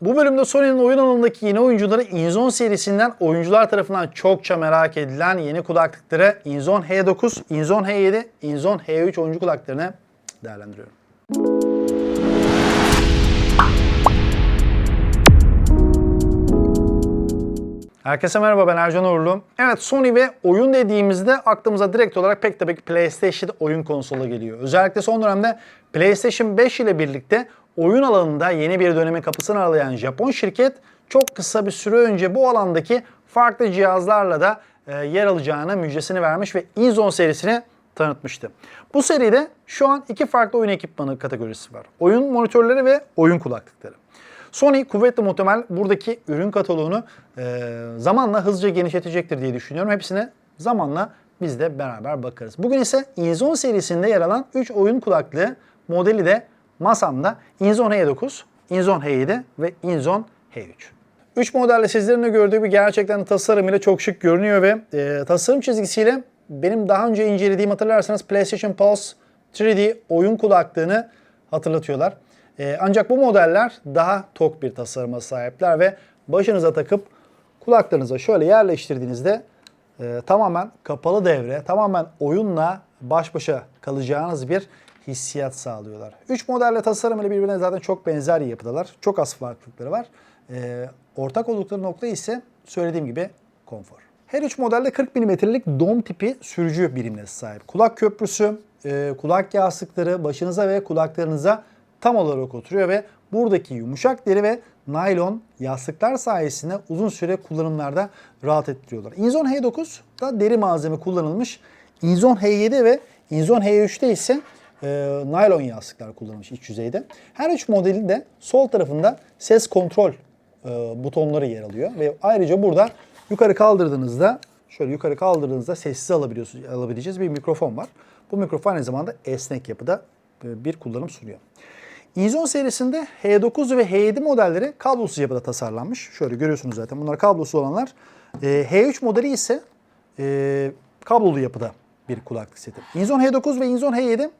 Bu bölümde Sony'nin oyun alanındaki yeni oyuncuları Inzone serisinden oyuncular tarafından çokça merak edilen yeni kulaklıkları Inzone H9, Inzone H7, Inzone H3 oyuncu kulaklarını değerlendiriyorum. Herkese merhaba ben Ercan Uğurlu. Evet Sony ve oyun dediğimizde aklımıza direkt olarak pek tabii ki PlayStation oyun konsolu geliyor. Özellikle son dönemde PlayStation 5 ile birlikte oyun alanında yeni bir dönemin kapısını aralayan Japon şirket çok kısa bir süre önce bu alandaki farklı cihazlarla da e, yer alacağını müjdesini vermiş ve Inzone serisini tanıtmıştı. Bu seride şu an iki farklı oyun ekipmanı kategorisi var. Oyun monitörleri ve oyun kulaklıkları. Sony kuvvetli muhtemel buradaki ürün kataloğunu e, zamanla hızlıca genişletecektir diye düşünüyorum. Hepsine zamanla biz de beraber bakarız. Bugün ise Inzone serisinde yer alan 3 oyun kulaklığı modeli de masamda Inzone H9, Inzone H7 ve Inzone H3. 3 modelde sizlerin de gördüğü gibi gerçekten tasarımıyla çok şık görünüyor ve e, tasarım çizgisiyle benim daha önce incelediğim hatırlarsanız PlayStation Pulse 3D oyun kulaklığını hatırlatıyorlar. Ee, ancak bu modeller daha tok bir tasarıma sahipler ve başınıza takıp kulaklarınıza şöyle yerleştirdiğinizde e, tamamen kapalı devre, tamamen oyunla baş başa kalacağınız bir hissiyat sağlıyorlar. Üç modelle tasarım ile birbirine zaten çok benzer yapıdalar. Çok az farklılıkları var. Ee, ortak oldukları nokta ise söylediğim gibi konfor. Her üç modelde 40 mm'lik dom tipi sürücü birimine sahip. Kulak köprüsü, e, kulak yastıkları başınıza ve kulaklarınıza tam olarak oturuyor ve buradaki yumuşak deri ve naylon yastıklar sayesinde uzun süre kullanımlarda rahat ettiriyorlar. Inzone H9 da deri malzeme kullanılmış. Inzone H7 ve Inzone H3'te ise e, naylon yastıklar kullanılmış iç yüzeyde. Her üç modelin de sol tarafında ses kontrol e, butonları yer alıyor ve ayrıca burada yukarı kaldırdığınızda şöyle yukarı kaldırdığınızda sessiz alabiliyorsunuz, alabileceğiz bir mikrofon var. Bu mikrofon aynı zamanda esnek yapıda e, bir kullanım sunuyor. Inzone serisinde H9 ve H7 modelleri kablosuz yapıda tasarlanmış. Şöyle görüyorsunuz zaten bunlar kablosuz olanlar. Ee, H3 modeli ise e, kablolu yapıda bir kulaklık seti. Inzone H9 ve Inzone H7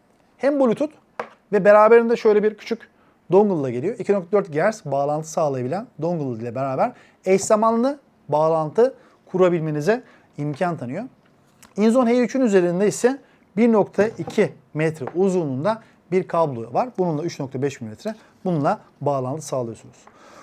hem Bluetooth ve beraberinde şöyle bir küçük dongle ile geliyor. 2.4 GHz bağlantı sağlayabilen dongle ile beraber eş zamanlı bağlantı kurabilmenize imkan tanıyor. Inzone H3'ün üzerinde ise 1.2 metre uzunluğunda bir kablo var. Bununla 3.5 mm. Bununla bağlantı sağlıyorsunuz.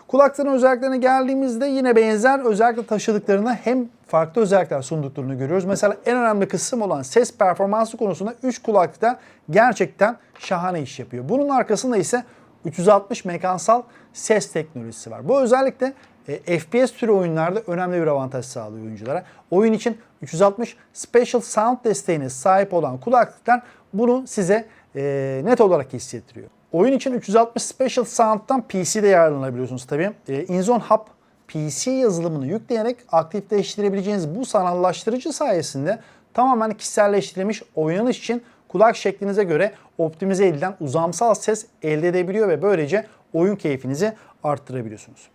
Kulakların özelliklerine geldiğimizde yine benzer özellikle taşıdıklarına hem farklı özellikler sunduklarını görüyoruz. Mesela en önemli kısım olan ses performansı konusunda 3 kulaklıkta gerçekten şahane iş yapıyor. Bunun arkasında ise 360 mekansal ses teknolojisi var. Bu özellikle e, FPS türü oyunlarda önemli bir avantaj sağlıyor oyunculara. Oyun için 360 Special Sound desteğine sahip olan kulaklıklar bunu size e, net olarak hissettiriyor. Oyun için 360 Special Sound'dan PC'de yararlanabiliyorsunuz tabii. E, Inzone Hub PC yazılımını yükleyerek aktifleştirebileceğiniz bu sanallaştırıcı sayesinde tamamen kişiselleştirilmiş oynanış için kulak şeklinize göre optimize edilen uzamsal ses elde edebiliyor ve böylece oyun keyfinizi arttırabiliyorsunuz.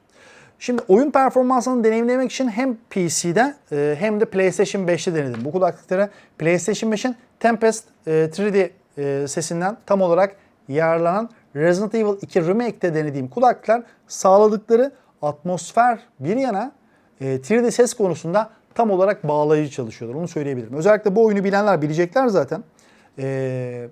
Şimdi oyun performansını deneyimlemek için hem PC'de e, hem de PlayStation 5'te denedim bu kulaklıkları. PlayStation 5'in Tempest e, 3D e, sesinden tam olarak yararlanan Resident Evil 2 Remake'de denediğim kulaklıklar sağladıkları atmosfer bir yana e, 3D ses konusunda tam olarak bağlayıcı çalışıyorlar. Onu söyleyebilirim. Özellikle bu oyunu bilenler bilecekler zaten. E,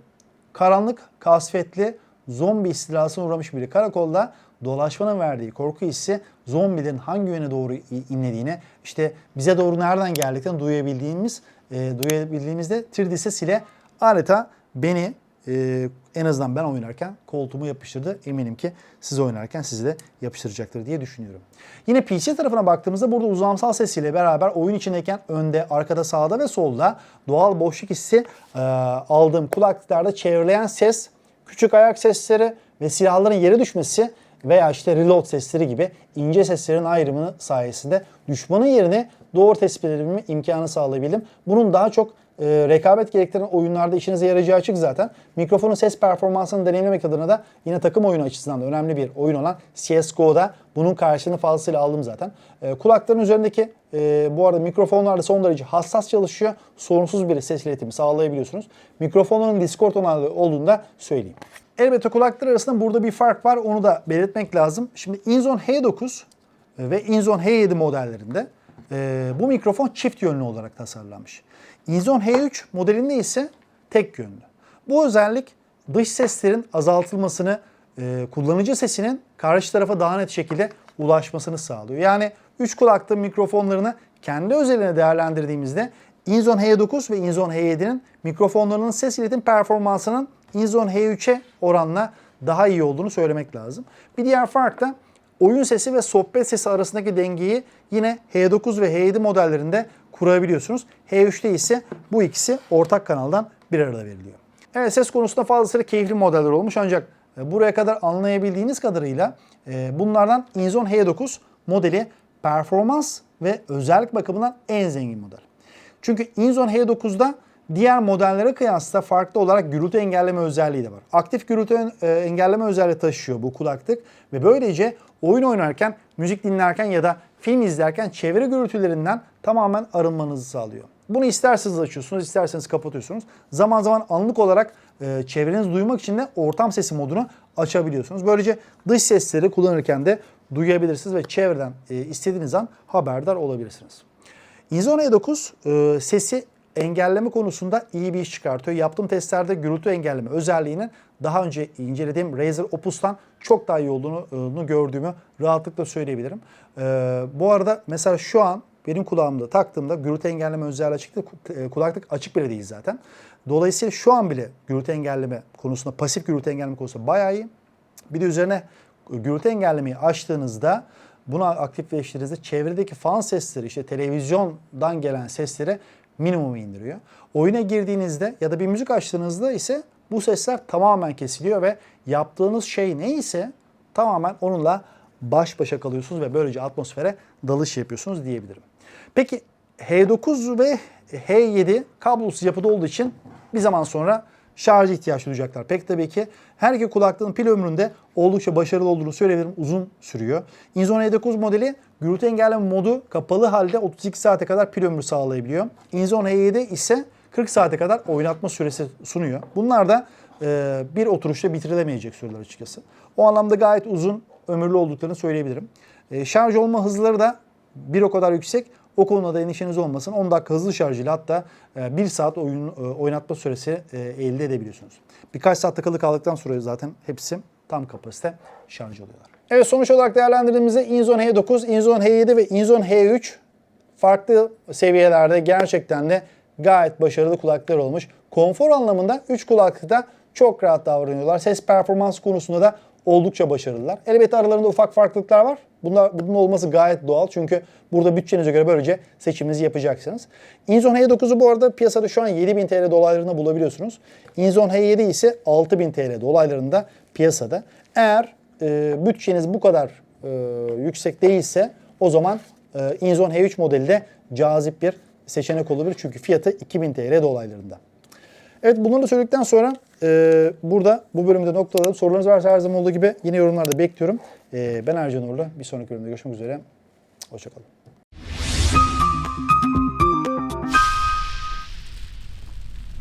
karanlık, kasvetli, zombi istilasına uğramış biri karakolda dolaşmanın verdiği korku hissi zombilerin hangi yöne doğru inlediğini işte bize doğru nereden geldiklerini duyabildiğimiz e, duyabildiğimizde 3D ses ile adeta beni e, en azından ben oynarken koltuğumu yapıştırdı. Eminim ki siz oynarken sizi de yapıştıracaktır diye düşünüyorum. Yine PC tarafına baktığımızda burada uzamsal sesiyle beraber oyun içindeyken önde, arkada, sağda ve solda doğal boşluk hissi e, aldığım kulaklıklarda çevreleyen ses, küçük ayak sesleri ve silahların yere düşmesi veya işte reload sesleri gibi ince seslerin ayrımını sayesinde düşmanın yerini doğru tespit edebilme imkanı sağlayabildim. Bunun daha çok e, rekabet gerektiren oyunlarda işinize yarayacağı açık zaten. Mikrofonun ses performansını deneyimlemek adına da yine takım oyunu açısından da önemli bir oyun olan CSGO'da bunun karşılığını fazlasıyla aldım zaten. E, kulakların üzerindeki e, bu arada mikrofonlar da son derece hassas çalışıyor. Sorunsuz bir ses iletimi sağlayabiliyorsunuz. Mikrofonların Discord onaylı olduğunu da söyleyeyim. Elbette kulaklıklar arasında burada bir fark var. Onu da belirtmek lazım. Şimdi Inzone H9 ve Inzone H7 modellerinde e, bu mikrofon çift yönlü olarak tasarlanmış. Inzone H3 modelinde ise tek yönlü. Bu özellik dış seslerin azaltılmasını, e, kullanıcı sesinin karşı tarafa daha net şekilde ulaşmasını sağlıyor. Yani 3 kulaklık mikrofonlarını kendi özeline değerlendirdiğimizde Inzone H9 ve Inzone H7'nin mikrofonlarının ses iletim performansının Inzone H3'e oranla daha iyi olduğunu söylemek lazım. Bir diğer fark da oyun sesi ve sohbet sesi arasındaki dengeyi yine H9 ve H7 modellerinde kurabiliyorsunuz. H3'te ise bu ikisi ortak kanaldan bir arada veriliyor. Evet ses konusunda fazlasıyla keyifli modeller olmuş ancak e, buraya kadar anlayabildiğiniz kadarıyla e, bunlardan Inzone H9 modeli performans ve özellik bakımından en zengin model. Çünkü Inzone H9'da diğer modellere kıyasla farklı olarak gürültü engelleme özelliği de var. Aktif gürültü e, engelleme özelliği taşıyor bu kulaklık ve böylece oyun oynarken, müzik dinlerken ya da film izlerken çevre gürültülerinden tamamen arınmanızı sağlıyor. Bunu isterseniz açıyorsunuz, isterseniz kapatıyorsunuz. Zaman zaman anlık olarak e, çevrenizi duymak için de ortam sesi modunu açabiliyorsunuz. Böylece dış sesleri kullanırken de duyabilirsiniz ve çevreden e, istediğiniz an haberdar olabilirsiniz. Inzone E9 e, sesi engelleme konusunda iyi bir iş çıkartıyor. Yaptığım testlerde gürültü engelleme özelliğinin daha önce incelediğim Razer Opus'tan çok daha iyi olduğunu gördüğümü rahatlıkla söyleyebilirim. E, bu arada mesela şu an benim kulağımda taktığımda gürültü engelleme özelliği çıktı. E, Kulaklık açık bile değil zaten. Dolayısıyla şu an bile gürültü engelleme konusunda, pasif gürültü engelleme konusunda bayağı iyi. Bir de üzerine gürültü engellemeyi açtığınızda bunu aktifleştirdiğinizde çevredeki fan sesleri işte televizyondan gelen sesleri minimuma indiriyor. Oyuna girdiğinizde ya da bir müzik açtığınızda ise bu sesler tamamen kesiliyor ve yaptığınız şey neyse tamamen onunla baş başa kalıyorsunuz ve böylece atmosfere dalış yapıyorsunuz diyebilirim. Peki H9 ve H7 kablosuz yapıda olduğu için bir zaman sonra şarj ihtiyaç duyacaklar. Pek tabii ki her iki kulaklığın pil ömründe oldukça başarılı olduğunu söyleyebilirim. Uzun sürüyor. Inzone E9 modeli gürültü engelleme modu kapalı halde 32 saate kadar pil ömrü sağlayabiliyor. Inzone E7 ise 40 saate kadar oynatma süresi sunuyor. Bunlar da e, bir oturuşta bitirilemeyecek süreler açıkçası. O anlamda gayet uzun ömürlü olduklarını söyleyebilirim. E, şarj olma hızları da bir o kadar yüksek. O konuda da endişeniz olmasın. 10 dakika hızlı şarj ile hatta 1 saat oyun e, oynatma süresi e, elde edebiliyorsunuz. Birkaç saat takılı kaldıktan sonra zaten hepsi tam kapasite şarj oluyorlar. Evet sonuç olarak değerlendirdiğimizde Inzone H9, Inzone H7 ve Inzone H3 farklı seviyelerde gerçekten de gayet başarılı kulaklıklar olmuş. Konfor anlamında 3 kulaklıkta çok rahat davranıyorlar. Ses performans konusunda da oldukça başarılılar. Elbette aralarında ufak farklılıklar var. Bunlar, bunun olması gayet doğal çünkü burada bütçenize göre böylece seçiminizi yapacaksınız. Inzone H9'u bu arada piyasada şu an 7000 TL dolaylarında bulabiliyorsunuz. Inzone H7 ise 6000 TL dolaylarında piyasada. Eğer e, bütçeniz bu kadar e, yüksek değilse o zaman e, Inzone H3 modeli de cazip bir seçenek olabilir. Çünkü fiyatı 2000 TL dolaylarında. Evet bunları da söyledikten sonra e, burada bu bölümde noktaladım. Sorularınız varsa her zaman olduğu gibi yine yorumlarda bekliyorum. E, ben Ercan Uğurlu. Bir sonraki bölümde görüşmek üzere. Hoşçakalın.